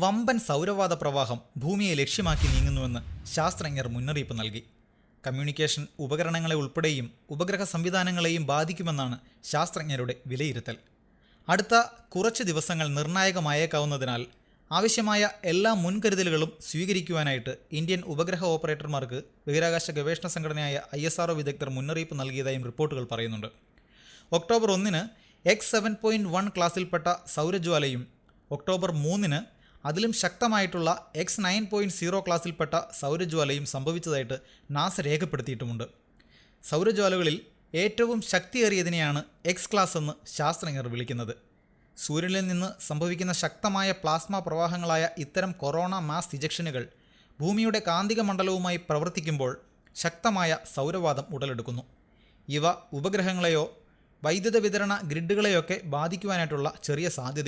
വമ്പൻ സൗരവാത പ്രവാഹം ഭൂമിയെ ലക്ഷ്യമാക്കി നീങ്ങുന്നുവെന്ന് ശാസ്ത്രജ്ഞർ മുന്നറിയിപ്പ് നൽകി. കമ്മ്യൂണിക്കേഷൻ ഉപകരണങ്ങളെ ഉൾപ്പെടെയും ഉപഗ്രഹ സംവിധാനങ്ങളെയും ബാധിക്കുമെന്നാണ് ശാസ്ത്രജ്ഞരുടെ വിലയിരുത്തൽ. അടുത്ത കുറച്ച് ദിവസങ്ങൾ നിർണായകമായേക്കാവുന്നതിനാൽ ആവശ്യമായ എല്ലാ മുൻകരുതലുകളും സ്വീകരിക്കുവാനായിട്ട് ഇന്ത്യൻ ഉപഗ്രഹ ഓപ്പറേറ്റർമാർക്ക് ബഹിരാകാശ ഗവേഷണ സംഘടനയായ ഐ എസ് ആർ വിദഗ്ധർ മുന്നറിയിപ്പ് നൽകിയതായും റിപ്പോർട്ടുകൾ പറയുന്നുണ്ട്. ഒക്ടോബർ ഒന്നിന് എക്സ് സെവൻ പോയിന്റ് വൺ ക്ലാസ്സിൽപ്പെട്ട സൗരജ്വാലയും ഒക്ടോബർ മൂന്നിന് അതിലും ശക്തമായിട്ടുള്ള എക്സ് നയൻ പോയിന്റ് സീറോ ക്ലാസ്സിൽപ്പെട്ട സൗരജ്വാലയും സംഭവിച്ചതായിട്ട് നാസ രേഖപ്പെടുത്തിയിട്ടുമുണ്ട്. സൗരജ്വാലകളിൽ ഏറ്റവും ശക്തിയേറിയതിനെയാണ് എക്സ് ക്ലാസ് എന്ന് ശാസ്ത്രജ്ഞർ വിളിക്കുന്നത്. സൂര്യനിൽ നിന്ന് സംഭവിക്കുന്ന ശക്തമായ പ്ലാസ്മ പ്രവാഹങ്ങളായ ഇത്തരം കൊറോണ മാസ് ഇജക്ഷനുകൾ ഭൂമിയുടെ കാന്തിക മണ്ഡലവുമായി പ്രവർത്തിക്കുമ്പോൾ ശക്തമായ സൗരവാദം ഉടലെടുക്കുന്നു. ഇവ ഉപഗ്രഹങ്ങളെയോ വൈദ്യുത വിതരണ ഗ്രിഡുകളെയൊക്കെ ബാധിക്കുവാനായിട്ടുള്ള ചെറിയ സാധ്യതയും